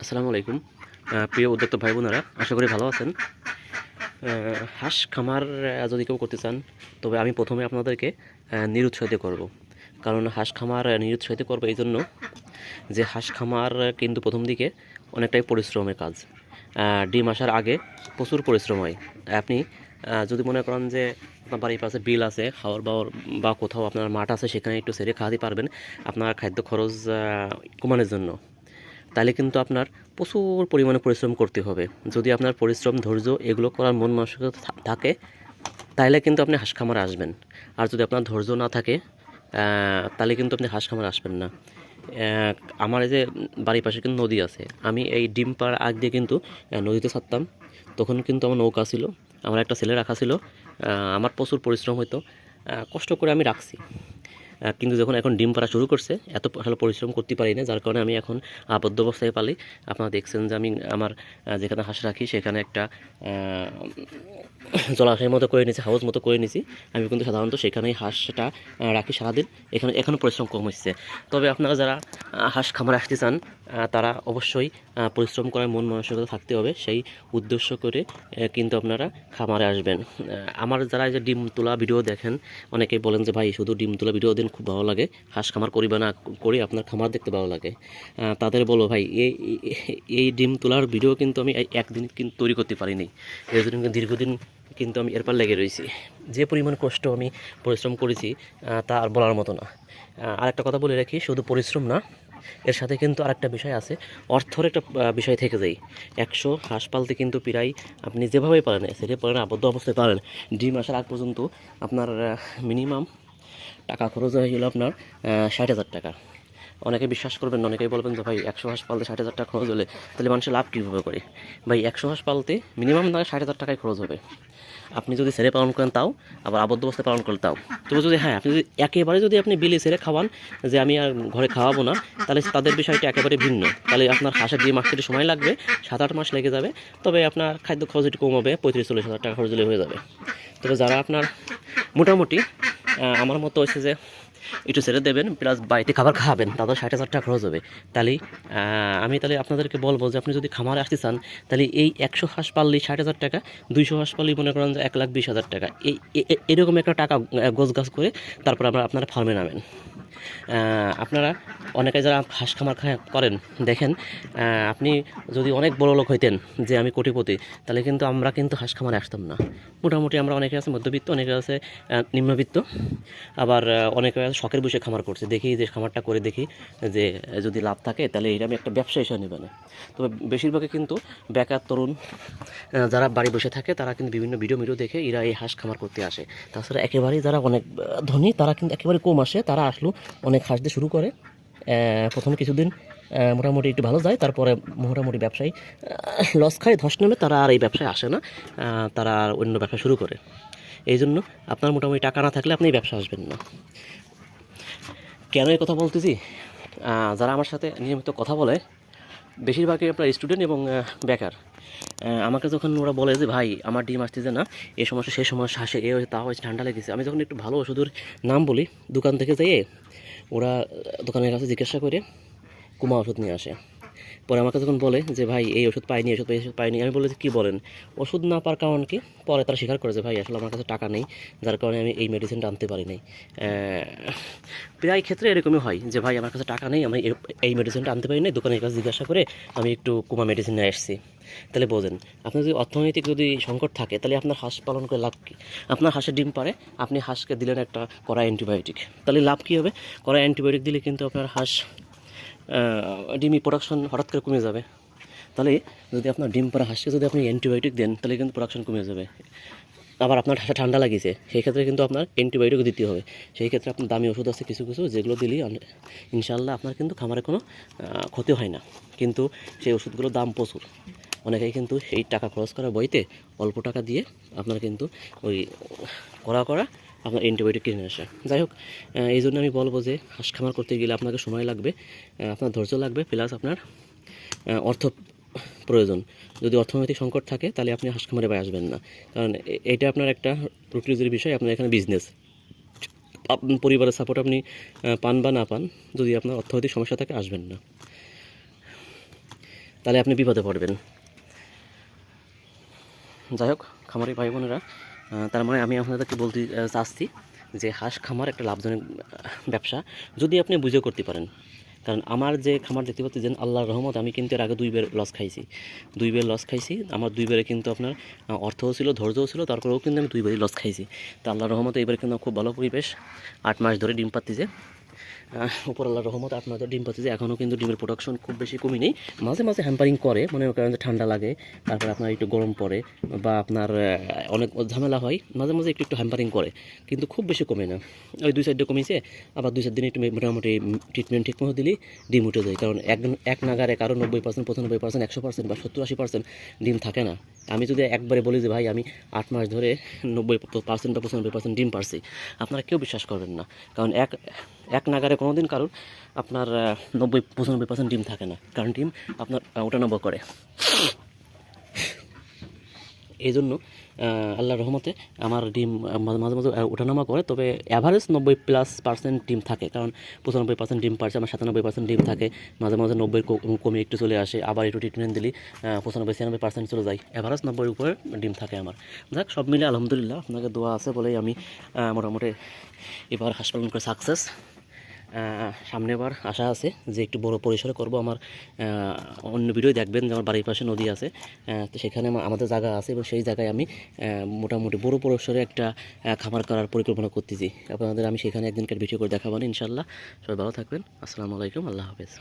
আসসালামু আলাইকুম। প্রিয় উদ্যোক্তা ভাই বোনেরা আশা করি ভালো আছেন। হাঁস খামার যদি কেউ করতে চান, তবে আমি প্রথমে আপনাদেরকে নিরুৎসাহিত করব। কারণ হাঁস খামার নিরুৎসাহিত করব এই জন্য যে হাঁস খামার কিন্তু প্রথম দিকে অনেকটাই পরিশ্রমের কাজ। ডিম আসার আগে প্রচুর পরিশ্রম হয়। আপনি যদি মনে করেন যে আপনার বাড়ির পাশে বিল আছে, খাওয়ার বাওয়ার বা কোথাও আপনার মাঠ আছে, সেখানে একটু সেরে খাওয়াতে পারবেন। আপনার খাদ্য খরচ কমানোর জন্য। তাহলে কিন্তু আপনার প্রচুর পরিমাণে পরিশ্রম করতে হবে। যদি আপনার পরিশ্রম, ধৈর্য এগুলো করার মন মানসিকতা থাকে, তাহলে কিন্তু আপনি হাঁস খামারে আসবেন। আর যদি আপনার ধৈর্য না থাকে তাহলে কিন্তু আপনি হাঁস খামারে আসবেন না। আমার এই যে বাড়ির পাশে কিন্তু নদী আছে, আমি এই ডিম পাড়ার আগ দিয়ে কিন্তু নদীতে ছাড়তাম। তখন কিন্তু আমার নৌকা ছিল, আমার একটা ছেলে রাখা ছিল আমার প্রচুর পরিশ্রম হতো কষ্ট করে আমি রাখছি। কিন্তু যখন এখন ডিম পাড়া শুরু করছে, এত ভালো পরিশ্রম করতে পারি না, যার কারণে আমি এখন আবদ্ধ অবস্থায় পালি। আপনারা দেখছেন যে আমি আমার যেখানে হাঁস রাখি, সেখানে একটা জলাশয়ের মতো করে নিয়েছি, হাউস মতো করে নিয়েছি। আমি কিন্তু সাধারণত সেখানেই হাঁসটা রাখি সারাদিন। এখানে এখনও পরিশ্রম কম হচ্ছে তবে আপনারা যারা হাঁস খামারে আসতে চান তারা অবশ্যই পরিশ্রম করার মন মানসিকতা থাকতে হবে। সেই উদ্দেশ্য করে কিন্তু আপনারা খামারে আসবেন। আমার যারা যে ডিম তোলা ভিডিও দেখেন, অনেকেই বলেন যে, ভাই, শুধু ডিম তোলা ভিডিও দিন খুব ভালো লাগে হাঁস খামার করিবে না করে আপনার খামার দেখতে ভালো লাগে। তাদের বলো ভাই এই এই- ডিম তোলার ভিডিও কিন্তু আমি একদিন কিন্তু তৈরি করতে পারিনি। এর জন্য দীর্ঘদিন কিন্তু আমি এরপর লেগে রয়েছি। যে পরিমাণ কষ্ট আমি পরিশ্রম করেছি তা আর বলার মতো না। আহ, আরেকটা কথা বলে রাখি শুধু পরিশ্রম না এর সাথে কিন্তু আরেকটা বিষয় আছে। অর্থর একটা বিষয় থেকে যায় একশো হাঁস পালতে কিন্তু প্রায় আপনি যেভাবে পারেন সেটা পারেন আবদ্ধ অবস্থায় পারেন। ডিম আসার আগ পর্যন্ত আপনার মিনিমাম টাকা খরচ হয়ে গেল আপনার ষাট হাজার টাকা। অনেকে বিশ্বাস করবেন অনেকেই বলবেন যে ভাই, একশো হাঁস পালতে ষাট হাজার টাকা খরচ হলে তাহলে মানুষের লাভ কীভাবে করে? ভাই, একশো হাঁস পালতে মিনিমাম না ষাট হাজার টাকায় খরচ হবে। আপনি যদি ছেড়ে পালন করেন তাও, আবার আবদ্ধ অবস্থায় পালন করেন তাও। তবে যদি হ্যাঁ আপনি যদি একেবারে যদি আপনি বিলে ছেড়ে খাওয়ান, যে আমি আর ঘরে খাওয়াবো না, তাহলে তাদের বিষয়টা একেবারে ভিন্ন। তাহলে আপনার হাঁসের ডিম আসতে সময় লাগবে, সাত আট মাস লেগে যাবে, তবে আপনার খাদ্য খরচ একটু কম হবে, পঁয়ত্রিশ চল্লিশ হাজার টাকা খরচ হলে হয়ে যাবে। তবে যারা আপনার মোটামুটি আমার মতো হচ্ছে যে একটু ছেড়ে দেবেন প্লাস বাড়িতে খাবার খাওয়াবেন তাদের ষাট হাজার টাকা খরচ হবে। তাহলে আমি তাহলে আপনাদেরকে বলব যে আপনি যদি খামারে আসতে চান, তাহলে এই একশো হাঁস পাললি ষাট হাজার টাকা, দুইশো হাঁস পাললি মনে করেন যে এক লাখ বিশ হাজার টাকা। এই এরকম একটা টাকা গোছ গাছ করে তারপর আপনারা আপনারা ফার্মে নামেন। আপনারা অনেকে যারা হাঁস খামার করেন, দেখেন আপনি যদি অনেক বড় লোক হইতেন যে আমি কোটিপতি, তাহলে কিন্তু আমরা কিন্তু হাঁস খামারে আসতাম না। মোটামুটি আমরা অনেকে আছে মধ্যবিত্ত, অনেকে আছে নিম্নবিত্ত, আবার অনেকে আছে শখের বসে খামার করছে। দেখি যে খামারটা করে দেখি যে, যদি লাভ থাকে, তাহলে এটা আমি একটা ব্যবসা হিসেবে নেবে না। তবে বেশিরভাগই কিন্তু বেকার তরুণ যারা বাড়ি বসে থাকে, তারা কিন্তু বিভিন্ন ভিডিও ভিডিও দেখে এরা এই হাঁস খামার করতে আসে। তাছাড়া একেবারেই যারা অনেক ধনী, তারা কিন্তু একেবারে কম আসে। তারা আসলো অনেক হাসতে শুরু করে। প্রথম কিছুদিন মোটামুটি একটু ভালো যায়, তারপরে মোটামুটি ব্যবসায়ী লস খায়, ধস নেমে তারা আর এই ব্যবসায় আসে না তারা আর অন্য ব্যবসা শুরু করে। এই জন্য আপনার মোটামুটি টাকা না থাকলে আপনি ব্যবসা আসবেন না। কেন এই কথা বলতেছি? যারা আমার সাথে নিয়মিত কথা বলে, বেশিরভাগই আপনার স্টুডেন্ট এবং বেকার। আমাকে যখন ওরা বলে যে, ভাই, আমার ডিম আসতেছে না, এ সমস্যা সেই সমস্যা আসে এ হয়েছে, তা হয়েছে, ঠান্ডা লেগেছে। আমি যখন একটু ভালো ওষুধের নাম বলি, দোকান থেকে যেয়ে ওরা দোকানের কাছে জিজ্ঞাসা করে কুমা ওষুধ নিয়ে আসে। পরে আমাকে যখন বলে যে, ভাই, এই ওষুধ পাইনি, ওষুধ পাই ওষুধ পাইনি। আমি বলে যে, কী বলেন? ওষুধ না পাওয়ার কারণ কি? পরে তারা স্বীকার করে যে, ভাই, আসলে আমার কাছে টাকা নেই, যার কারণে আমি এই মেডিসিনটা আনতে পারি নাই প্রায় ক্ষেত্রে এরকমই হয় যে, ভাই, আমার কাছে টাকা নেই, আমি এই মেডিসিনটা আনতে পারি নাই দোকানের কাছে জিজ্ঞাসা করে আমি একটু কুমা মেডিসিন নিয়ে এসেছি তাহলে বোঝেন, আপনার যদি অর্থনৈতিক যদি সংকট থাকে, তাহলে আপনার হাঁস পালন করে লাভ কী? আপনার হাঁসের ডিম পারে, আপনি হাঁসকে দিলেন একটা কড়া অ্যান্টিবায়োটিক তাহলে লাভ কী হবে? কড়া অ্যান্টিবায়োটিক দিলে কিন্তু আপনার হাঁস ডিমি প্রোডাকশন হঠাৎ করে কমে যাবে। তাহলে যদি আপনার ডিম পাড়া হাঁসকে যদি আপনি অ্যান্টিবায়োটিক দেন, তাহলে কিন্তু প্রোডাকশন কমে যাবে। আবার আপনার হাঁসে ঠান্ডা লাগিয়েছে, সেই ক্ষেত্রে কিন্তু আপনার অ্যান্টিবায়োটিক দিতে হবে। সেই ক্ষেত্রে আপনার দামি ওষুধ আছে, কিছু কিছু, যেগুলো দিলেই ইনশাল্লাহ আপনার কিন্তু খামারে কোনো ক্ষতি হয় না। কিন্তু সেই ওষুধগুলোর দাম প্রচুর। অনেকেই কিন্তু এই টাকা খরচ করা বইতে অল্প টাকা দিয়ে আপনার কিন্তু ওই করা করা আপনার অ্যান্টিবায়োটিক কিনে আসে। যাই হোক এই জন্য আমি বলব যে হাঁস খামার করতে গেলে আপনাকে সময় লাগবে আপনার ধৈর্য লাগবে প্লাস আপনার অর্থ প্রয়োজন। যদি অর্থনৈতিক সংকট থাকে, তাহলে আপনি হাঁস খামারে বাই আসবেন না। কারণ এটা আপনার একটা রুটির বিষয়, আপনার এখানে বিজনেস পরিবারের সাপোর্ট আপনি পান বা না পান, যদি আপনার অর্থনৈতিক সমস্যা থাকে, আসবেন না। তাহলে আপনি বিপদে পড়বেন। যাই হোক, খামারি ভাই বোনেরা তার মানে আমি আপনাদেরকে বলতে চাচ্ছি যে হাঁস খামার একটা লাভজনক ব্যবসা। যদি আপনি বুঝে করতে পারেন, কারণ আমার যে খামার দেখতে পাচ্ছি যেন আল্লাহর রহমত, আমি কিন্তু এর আগে দুই বের লস খাইছি। দুই বের লস খাইছি, আমার দুই বেরে কিন্তু আপনার অর্থও ছিল, ধৈর্যও ছিল, তারপরেও কিন্তু আমি দুই বেরই লস খাইছি। তো আল্লাহর রহমত এবারে কিন্তু খুব ভালো পরিবেশ। আট মাস ধরে ডিম পাচ্ছিছে উপর আল্লাহর রহমত ধরে ডিম পাচ্ছিছে এখনও কিন্তু ডিমের প্রোডাকশন খুব বেশি কমই নেই। মাঝে মাঝে হ্যাম্পারিং করে, মনে করেন যে ঠান্ডা লাগে, তারপরে আপনার একটু গরম পড়ে বা আপনার অনেক ঝামেলা হয়, মাঝে মাঝে একটু একটু হ্যাম্পারিং করে, কিন্তু খুব বেশি কমে না। ওই দুই সাইডে কমেছে আবার দুই চার দিনে একটু মোটামুটি ট্রিটমেন্ট ঠিক মতো দিলেই ডিম উঠে যায়, কারণ এক এক নাগারে কারও নব্বই পার্সেন্ট পঁচানব্বই পার্সেন্ট একশো পার্সেন্ট বা সত্তর, আশি পার্সেন্ট ডিম থাকে না। আমি যদি একবারে বলি যে ভাই, আমি আট মাস ধরে নব্বই পার্সেন্ট বা পঁচানব্বই পার্সেন্ট ডিম পারছি, আপনারা কেউ বিশ্বাস করবেন না। কারণ এক এক নাগারে কোনো দিন কারণ আপনার নব্বই, পঁচানব্বই পার্সেন্ট ডিম থাকে না। কারণ ডিম আপনার ওটা নব্বই করে। এই জন্য আল্লাহর রহমতে আমার ডিম মাঝে মাঝে ওঠানামা করে, তবে অ্যাভারেজ নব্বই প্লাস পার্সেন্ট ডিম থাকে। কারণ পঁচানব্বই পার্সেন্ট ডিম পারছে আমার সাতানব্বই পার্সেন্ট ডিম থাকে। মাঝে মাঝে নব্বই কমে একটু চলে আসে, আবার একটু ট্রিটমেন্ট দিলি পঁচানব্বই ছিয়ানব্বই পার্সেন্ট চলে যায়। অ্যাভারেজ নব্বইয়ের উপরে ডিম থাকে আমার। যাক, সব মিলে আলহামদুলিল্লাহ, আপনাকে দোয়া আছে বলেই আমি মোটামুটি এবার হাসপাতাল করে সাকসেস সামনে বার আশা আছে যে একটু বড় পরিসরে করব। আমার অন্য ভিডিও দেখবেন যে আমার বাড়ির পাশে নদী আছে। তো সেখানে আমাদের জায়গা আছে এবং সেই জায়গায় আমি মোটামুটি বড় পরিসরে একটা খামার করার পরিকল্পনা করতেছি। আপনাদের আমি সেখানে একদিনকার ভিডিও করে দেখাবো ইনশাল্লাহ সবাই ভালো থাকবেন। আসসালামু আলাইকুম। আল্লাহ হাফেজ।